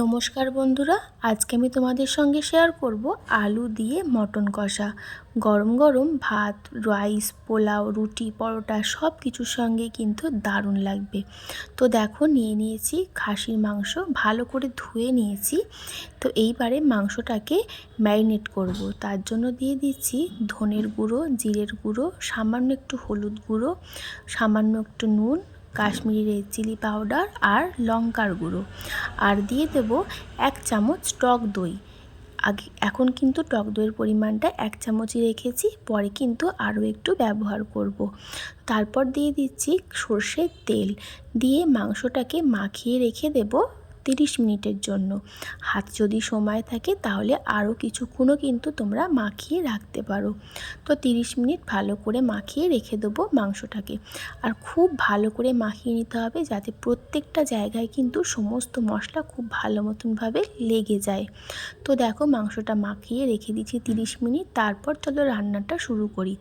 নমস্কার বন্ধুরা, আজকে আমি তোমাদের সঙ্গে শেয়ার করব আলু দিয়ে মটন কষা। গরম গরম ভাত রাইস পোলাও, রুটি, পরোটা সব কিছুর সঙ্গে কিন্তু দারুণ লাগবে। তো দেখো, নিয়ে নিয়েছি খাসির মাংস, ভালো করে ধুয়ে নিয়েছি। তো এইবারে মাংসটাকে ম্যারিনেট করব। তার জন্য দিয়ে দিচ্ছি ধনের গুঁড়ো, জিরের গুঁড়ো, সামান্য একটু হলুদ গুঁড়ো, সামান্য একটু নুন কাশ্মীরি রেড চিলি পাউডার আর লঙ্কার গুঁড়ো। আর দিয়ে দেব এক চামচ টক দই। আগে, এখন কিন্তু টক দইয়ের পরিমাণটা এক চামচই রেখেছি, পরে কিন্তু আরও একটু ব্যবহার করব। তারপর দিয়ে দিচ্ছি সর্ষের তেল। দিয়ে মাংসটাকে মাখিয়ে রেখে দেব তিরিশ মিনিটের জন্য। হাত যদি সময় থাকে তাহলে আরও কিছুক্ষণও কিন্তু তোমরা মাখিয়ে রাখতে পারো। তো তিরিশ মিনিট ভালো করে মাখিয়ে রেখে দেবো মাংসটাকে। আর খুব ভালো করে মাখিয়ে নিতে হবে যাতে প্রত্যেকটা জায়গায় কিন্তু সমস্ত মশলা খুব ভালো মতনভাবে লেগে যায়। তো দেখো মাংসটা মাখিয়ে রেখে দিচ্ছি তিরিশ মিনিট। তারপর চলো রান্নাটা শুরু করি।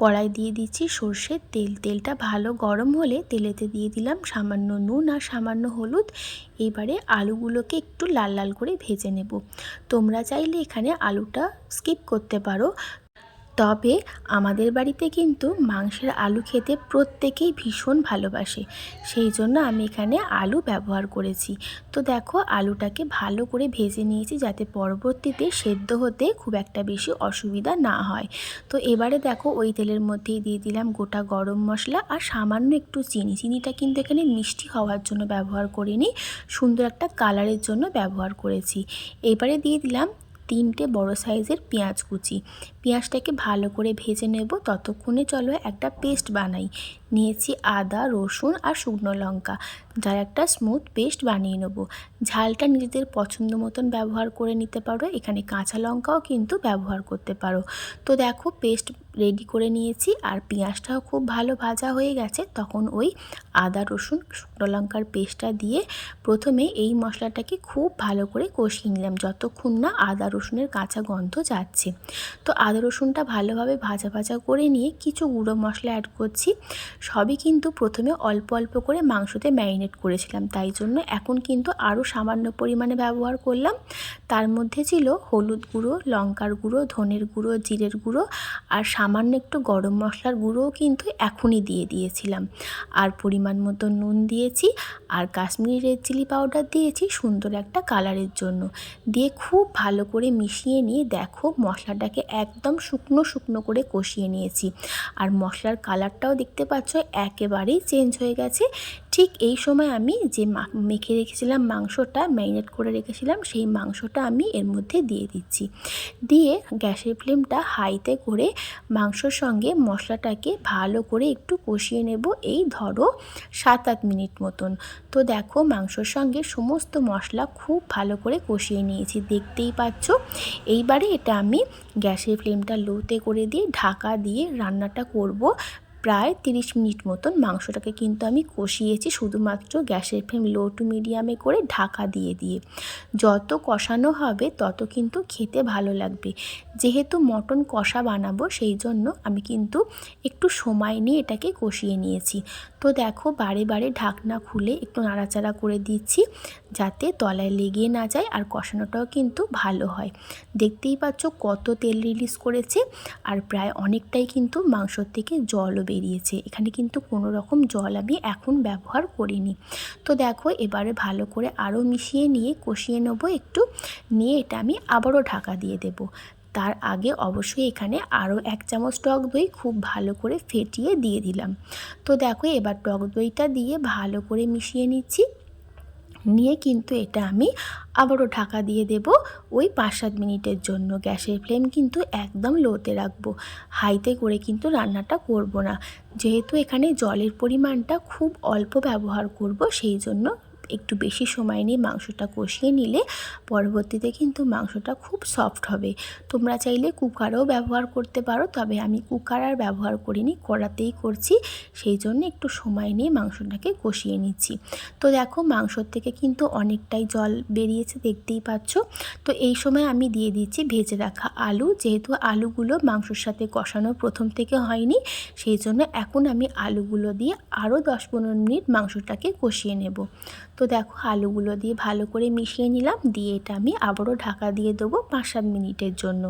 কড়াই দিয়ে দিচ্ছি সর্ষের তেল। তেলটা ভালো গরম হলে তেলেতে দিয়ে দিলাম সামান্য নুন আর সামান্য হলুদ। এবারে আলুগুলোকে একটু লাল লাল করে ভেজে নেব। তোমরা চাইলে এখানে আলুটা স্কিপ করতে পারো। তবে আমাদের বাড়িতে কিন্তু মাংসের আলু খেতে প্রত্যেকেই ভীষণ ভালোবাসে। সেই জন্য আমি এখানে আলু ব্যবহার করেছি। তো দেখো, আলুটাকে ভালো করে ভেজে নিয়েছি যাতে পরবর্তীতে সেদ্ধ হতে খুব একটা বেশি অসুবিধা না হয়। তো এবারে দেখো, ওই তেলের মধ্যেই দিয়ে দিলাম গোটা গরম মশলা আর সামান্য একটু চিনি। চিনিটা কিন্তু এখানে মিষ্টি হওয়ার জন্য ব্যবহার করিনি, সুন্দর একটা কালারের জন্য ব্যবহার করেছি। এবারে দিয়ে দিলাম তিনটে বড় সাইজের পেঁয়াজ কুচি। পেঁয়াজটাকে ভালো করে ভেজে নেব। ততক্ষণে চলো একটা পেস্ট বানাই। নিয়েছি আদা, রসুন আর শুকনো লঙ্কা। যার একটা স্মুথ পেস্ট বানিয়ে নেব। ঝালটা নিজেদের পছন্দ মতন ব্যবহার করে নিতে পারো। এখানে কাঁচা লঙ্কাও কিন্তু ব্যবহার করতে পারো। তো দেখো পেস্ট রেডি করে নিয়েছি আর পেঁয়াজটাও খুব ভালো ভাজা হয়ে গেছে। তখন ওই আদা, রসুন, শুকনো লঙ্কার পেস্টটা দিয়ে প্রথমে এই মশলাটাকে খুব ভালো করে কষিয়ে নিলাম। যতক্ষণ না আদা, রসুনের কাঁচা গন্ধ যাচ্ছে। তো আদা রসুনটা ভালোভাবে ভাজা ভাজা করে নিয়ে কিছু গুঁড়ো মশলা অ্যাড করছি। সবই কিন্তু প্রথমে অল্প অল্প করে মাংসতে ম্যারিনেট করেছিলাম। তাই জন্য এখন কিন্তু আরও সামান্য পরিমাণে ব্যবহার করলাম। তার মধ্যে ছিল হলুদ গুঁড়ো, লঙ্কার গুঁড়ো, ধনের গুঁড়ো, জিরের গুঁড়ো আর সামান্য একটু গরম মশলার গুঁড়োও কিন্তু এখনই দিয়ে দিয়েছিলাম। আর পরিমাণ মতো নুন দিয়েছি আর কাশ্মীরি রেড চিলি পাউডার দিয়েছি সুন্দর একটা কালারের জন্য। দিয়ে খুব ভালো করে মিশিয়ে নিয়ে দেখো মশলাটাকে একদম শুকনো শুকনো করে কষিয়ে নিয়েছি। আর মশলার কালারটাও দেখতে পাচ্ছ, একেবারেই চেঞ্জ হয়ে গেছে। ঠিক এই সময় আমি যে মেখে রেখেছিলাম মাংসটা, ম্যারিনেট করে রেখেছিলাম, সেই মাংসটা আমি এর মধ্যে দিয়ে দিচ্ছি। দিয়ে গ্যাসের ফ্লেমটা হাইতে করে মাংসর সঙ্গে মশলাটাকে ভালো করে একটু কষিয়ে নেব, এই ধরো সাত আট মিনিট মতন। তো দেখো মাংসর সঙ্গে সমস্ত মশলা খুব ভালো করে কষিয়ে নিয়েছি, দেখতেই পাচ্ছ। এইবারে এটা আমি গ্যাসের ফ্লেমটা লোতে করে দিয়ে ঢাকা দিয়ে রান্নাটা করব। প্রায় তিরিশ মিনিট মতন মাংসটাকে কিন্তু আমি কষিয়েছি শুধুমাত্র গ্যাসের ফ্লেম লো টু মিডিয়ামে করে ঢাকা দিয়ে দিয়ে। যত কষানো হবে তত কিন্তু খেতে ভালো লাগবে। যেহেতু মটন কষা বানাবো সেই জন্য আমি কিন্তু একটু সময় নিয়ে এটাকে কষিয়ে নিয়েছি। তো দেখো বারে বারে ঢাকনা খুলে একটু নাড়াচাড়া করে দিচ্ছি যাতে তলায় লেগে না যায় আর কষানোটাও কিন্তু ভালো হয়। দেখতেই পাচ্ছ কত তেল রিলিজ করেছে আর প্রায় অনেকটাই কিন্তু মাংসর থেকে জলও বেরিয়েছে। এখানে কিন্তু কোনো রকম জল আমি এখন ব্যবহার করিনি। তো দেখো, এবারে ভালো করে আরও মিশিয়ে নিয়ে, কষিয়ে নেব একটু। নিয়ে এটা আমি আবারও ঢাকা দিয়ে দেব। তার আগে অবশ্যই এখানে আরও এক চামচ টক দই খুব ভালো করে ফেটিয়ে দিয়ে দিলাম। তো দেখো, এবার টক দইটা দিয়ে ভালো করে মিশিয়ে নিচ্ছি। নিয়ে কিন্তু এটা আমি আবারও ঢাকা দিয়ে দেব। ওই পাঁচ সাত মিনিটের জন্য গ্যাসের ফ্লেম কিন্তু একদম লোতে রাখব। হাইতে করে কিন্তু রান্নাটা করব না। যেহেতু এখানে জলের পরিমাণটা খুব অল্প ব্যবহার করব, সেই জন্য একটু বেশি সময় নিয়ে মাংসটা কষিয়ে নিলে পরবর্তীতে কিন্তু মাংসটা খুব সফট হবে। তোমরা চাইলে কুকারও ব্যবহার করতে পারো, তবে আমি কুকার আর ব্যবহার করিনি, কড়াতেই করছি। সেই জন্য একটু সময় নিয়ে মাংসটাকে কষিয়ে নিচ্ছি। তো দেখো মাংসর থেকে কিন্তু অনেকটাই জল বেরিয়েছে, দেখতেই পাচ্ছ। তো এই সময় আমি দিয়ে দিচ্ছি ভেজে রাখা আলু। যেহেতু আলুগুলো মাংসর সাথে কষানো প্রথম থেকে হয়নি, সেই জন্য এখন আমি আলুগুলো দিয়ে আরও দশ পনেরো মিনিট মাংসটাকে কষিয়ে নেব। তো দেখো আলুগুলো দিয়ে ভালো করে মিশিয়ে নিলাম, দিয়ে এটা আমি আবারও ঢাকা দিয়ে দেবো পাঁচ সাত মিনিটের জন্য।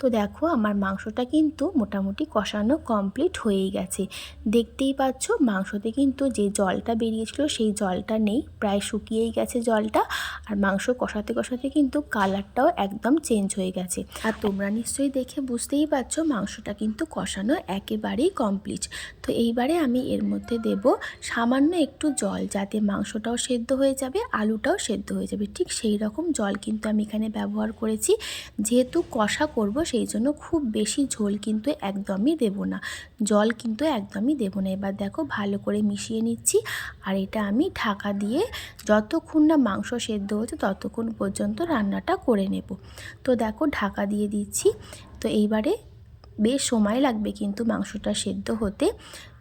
তো দেখো আমার মাংসটা কিন্তু মোটামুটি কষানো কমপ্লিট হয়েই গেছে। দেখতেই পাচ্ছ মাংসতে কিন্তু যে জলটা বেরিয়েছিল সেই জলটা নেই, প্রায় শুকিয়েই গেছে জলটা। আর মাংস কষাতে কষাতে কিন্তু কালারটাও একদম চেঞ্জ হয়ে গেছে। আর তোমরা নিশ্চয়ই দেখে বুঝতেই পারছ মাংসটা কিন্তু কষানো একেবারেই কমপ্লিট তো এইবারে আমি এর মধ্যে দেব সামান্য একটু জল যাতে মাংসটাও সেদ্ধ হয়ে যাবে, আলুটাও সেদ্ধ হয়ে যাবে। ঠিক সেই রকম জল কিন্তু আমি এখানে ব্যবহার করেছি। যেহেতু কষা করব সেই জন্য খুব বেশি ঝোল কিন্তু একদমই দেব না। জল কিন্তু একদমই দেব না। এবার দেখো ভালো করে মিশিয়ে নিচ্ছি আর এটা আমি ঢাকা দিয়ে যতক্ষণ না মাংস সেদ্ধ হচ্ছে ততক্ষণ পর্যন্ত রান্নাটা করে নেব। তো দেখো ঢাকা দিয়ে দিচ্ছি। তো এইবারে বেশ সময় লাগবে কিন্তু মাংসটা সেদ্ধ হতে।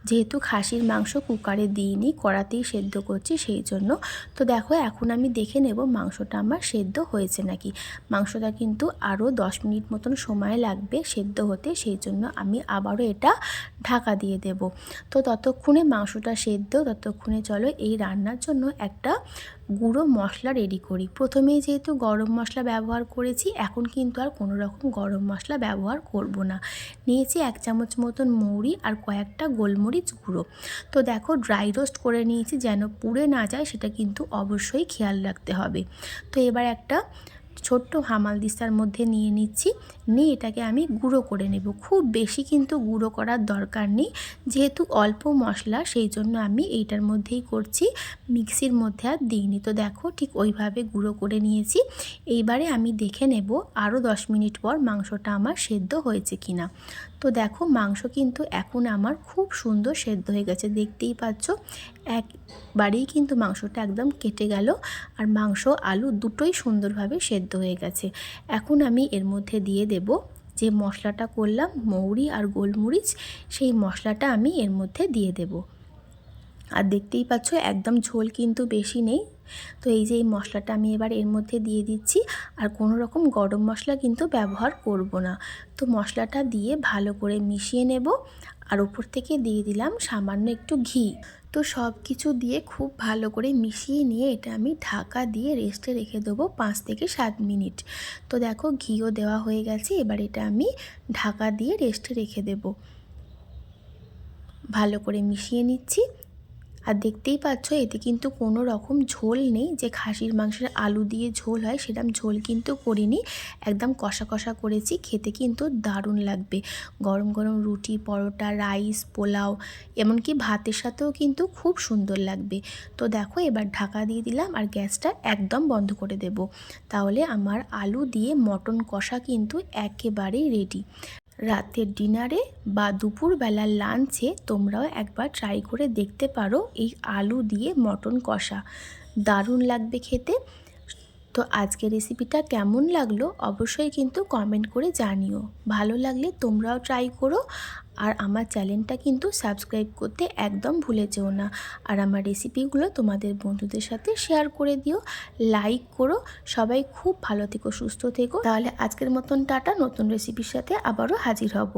যেহেতু খাসির মাংস কুকারে দিইনি, কড়াতেই সেদ্ধ করছি সেই জন্য। তো দেখো, এখন আমি দেখে নেব মাংসটা আমার সেদ্ধ হয়েছে নাকি। মাংসটা কিন্তু আরও দশ মিনিট মতন সময় লাগবে সেদ্ধ হতে, সেই জন্য আমি আবারও এটা ঢাকা দিয়ে দেব। তো ততক্ষণে মাংসটা সেদ্ধ, ততক্ষণে চলো এই রান্নার জন্য একটা গুঁড়ো মশলা রেডি করি। প্রথমেই যেহেতু গরম মশলা ব্যবহার করেছি, এখন কিন্তু আর কোনো রকম গরম মশলা ব্যবহার করব না। নিয়েছি এক চামচ মতন মৌরি আর কয়েকটা গোলমরিচ গুঁড়ো। তো দেখো ড্রাই রোস্ট করে নিয়েছি, যেন পুড়ে না যায়, সেটা কিন্তু অবশ্যই খেয়াল রাখতে হবে। তো এবার একটা ছোট্ট হামাল দিস্তার মধ্যে নিয়ে নিচ্ছি। নিয়ে এটাকে আমি গুঁড়ো করে নেব। খুব বেশি কিন্তু গুঁড়ো করার দরকার নেই। যেহেতু অল্প মশলা, সেই জন্য আমি এইটার মধ্যেই করছি। মিক্সির মধ্যে আর দিইনি। তো দেখো ঠিক ওইভাবে গুঁড়ো করে নিয়েছি। এইবারে আমি দেখে নেব আরও দশ মিনিট পর মাংসটা আমার সেদ্ধ হয়েছে কিনা। তো দেখো মাংস কিন্তু এখন আমার খুব সুন্দর সেদ্ধ হয়ে গেছে। দেখতেই পাচ্ছ, একবারেই কিন্তু মাংসটা একদম কেটে গেল আর মাংস, আলু দুটোই সুন্দরভাবে সেদ্ধ হয়ে গেছে। এখন আমি এর মধ্যে দিয়ে দেব যে মশলাটা করলাম, মৌরি আর গোলমরিচ, সেই মশলাটা আমি এর মধ্যে দিয়ে দেব। আর দেখতেই পাচ্ছ, একদম ঝোল কিন্তু বেশি নেই তো এই যে এই মশলাটা আমি এবার এর মধ্যে দিয়ে দিচ্ছি আর কোনো রকম গরম মশলা কিন্তু ব্যবহার করব না। তো মশলাটা দিয়ে ভালো করে মিশিয়ে নেব আর ওপর থেকে দিয়ে দিলাম সামান্য একটু ঘি। তো সব কিছু দিয়ে খুব ভালো করে মিশিয়ে নিয়ে এটা আমি ঢাকা দিয়ে রেস্টে রেখে দেবো পাঁচ থেকে সাত মিনিট। তো দেখো ঘিও দেওয়া হয়ে গেছে, এবার এটা আমি ঢাকা দিয়ে রেস্টে রেখে দেব। ভালো করে মিশিয়ে নিচ্ছি। আর দেখতেই পাচ্ছ, এতে কিন্তু কোনো রকম ঝোল নেই। যে খাসির মাংসের আলু দিয়ে ঝোল হয় সেরকম ঝোল কিন্তু করিনি। একদম কষা কষা করেছি, খেতে কিন্তু দারুণ লাগবে। গরম গরম রুটি, পরোটা, রাইস, পোলাও, এমনকি ভাতের সাথেও কিন্তু খুব সুন্দর লাগবে। তো দেখো, এবার ঢাকা দিয়ে দিলাম আর গ্যাসটা একদম বন্ধ করে দেব। তাহলে আমার আলু দিয়ে মটন কষা কিন্তু একেবারেই রেডি রাতের ডিনারে বা দুপুরবেলার লাঞ্চে তোমরাও একবার ট্রাই করে দেখতে পারো এই আলু দিয়ে মটন কষা। দারুণ লাগবে খেতে। তো আজকের রেসিপিটা কেমন লাগল অবশ্যই কিন্তু কমেন্ট করে জানিও। ভালো লাগলে তোমরাও ট্রাই করো আর আমার চ্যানেলটা কিন্তু সাবস্ক্রাইব করতে একদম ভুলে যেও না। আর আমার রেসিপিগুলো তোমাদের বন্ধুদের সাথে শেয়ার করে দিও লাইক করো, সবাই খুব ভালো থেকো, সুস্থ থেকো। তাহলে আজকের মতন টাটা, নতুন রেসিপির সাথে আবারও হাজির হব।